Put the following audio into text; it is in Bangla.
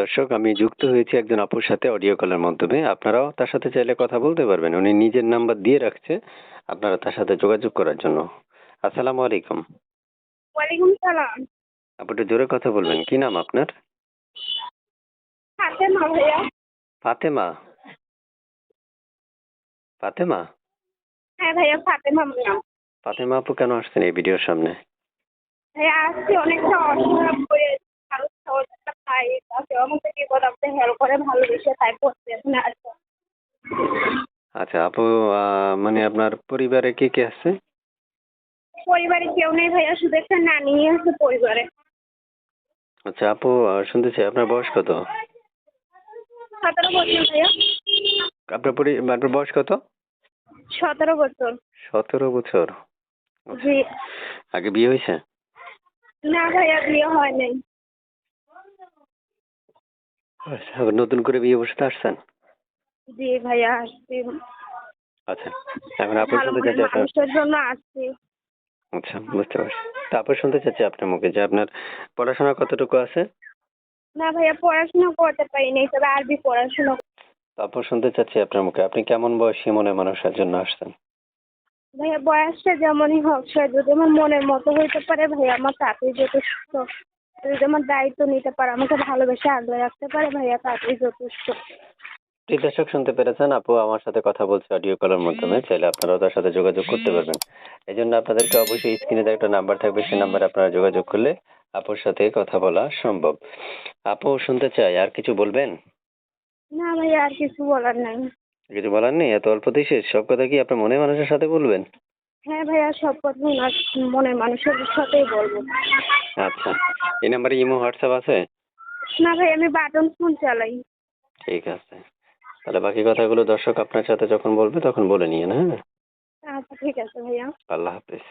দর্শক আমি যুক্ত হয়েছি একজন আপুর সাথে অডিও কলের মাধ্যমে। আপনারাও তার সাথে চাইলে কথা বলতে পারবেন। উনি নিজের নাম্বার দিয়ে রাখছে। আপনারা তার সাথে যোগাযোগ করার জন্য। আসসালামু আলাইকুম। ওয়ালাইকুম সালাম। আপু একটু জোরে কথা বলবেন। কি নাম আপনার? ফাতেমা ভাইয়া। ফাতেমা? ফাতেমা? হ্যাঁ ভাইয়া ফাতেমা নাম ফাতেমা আপু কেন আসছেন এই ভিডিওর সামনে? ভাইয়া আজকে অনেকটা অসুবিধা করে হেল্প করে ভালোবেসে এখানে আসছে আচ্ছা আপু মানে আপনার পরিবারে কে কে আছে? পরিবারে কেউ নেই ভাইয়া শুধু একটা নানি আছে পরিবারে। আচ্ছা আপু আহ, শুনতে চাই আপনার বয়স কত? সতেরো বছর ভাইয়া। আপনার পরি আপনার বয়স কত? সতেরো বছর। সতেরো বছর। জি। আগে বিয়ে হয়েছে? না ভাইয়া বিয়ে হয় নাই। আচ্ছা আবার নতুন করে বিয়ে বসতে আসছেন? জি ভাইয়া আসছি। আচ্ছা এখন আপনি ভালো শুনতে মনের চাচ্ছি আপনার মানুষের জন্য আসছি। আচ্ছা বুঝতে পারছি। তারপর শুনতে চাচ্ছি আপনার মুখে যে আপনার পড়াশোনা কতটুকু আছে? না ভাইয়া পড়াশোনা করতে পারি নাই তবে আরবি পড়াশোনা তারপর শুনতে চাচ্ছি আপনার মুখে আপনি কেমন বয়সী মনে মানুষের জন্য আসছেন? ভাইয়া বয়সটা যেমনই হোক সে যদি আমার মনের মতো হইতে পারে ভাইয়া আমার তাতেই যথেষ্ট। যদি আমার দায়িত্ব নিতে পারে আমাকে ভালোবেসে আগলে রাখতে পারে ভাইয়া তাতেই যথেষ্ট। প্রিয় দর্শক শুনতে পেরেছেন আপু আমার সাথে কথা বলছে অডিও কলের মাধ্যমে চাইলে আপনারাও তার সাথে যোগাযোগ করতে পারবেন। এই জন্য আপনাদেরকে অবশ্যই স্ক্রিনে একটা নাম্বার থাকবে সেই নাম্বারে আপনারা যোগাযোগ করলে আপুর সাথে কথা বলা সম্ভব। আপু শুনতে চাই আর কিছু বলবেন? না ভাইয়া আর কিছু বলার নাই। কিছু বলার নেই? এত অল্পতেই শেষ। সব কথা কি আপনার মনে মানুষের সাথে বলবেন? হ্যাঁ ভাইয়া সব কথা মনের মানুষের সাথেই বলব। আচ্ছা। এই নাম্বারে ইমো হোয়াটসঅ্যাপ আছে? না ভাই আমি বাটন ফোন চালাই। ঠিক আছে। তাহলে বাকি কথাগুলো দর্শক আপনার সাথে যখন বলবে তখন বলে নিয়েন হ্যাঁ? আচ্ছা ঠিক আছে ভাইয়া। আল্লাহ হাফিজ।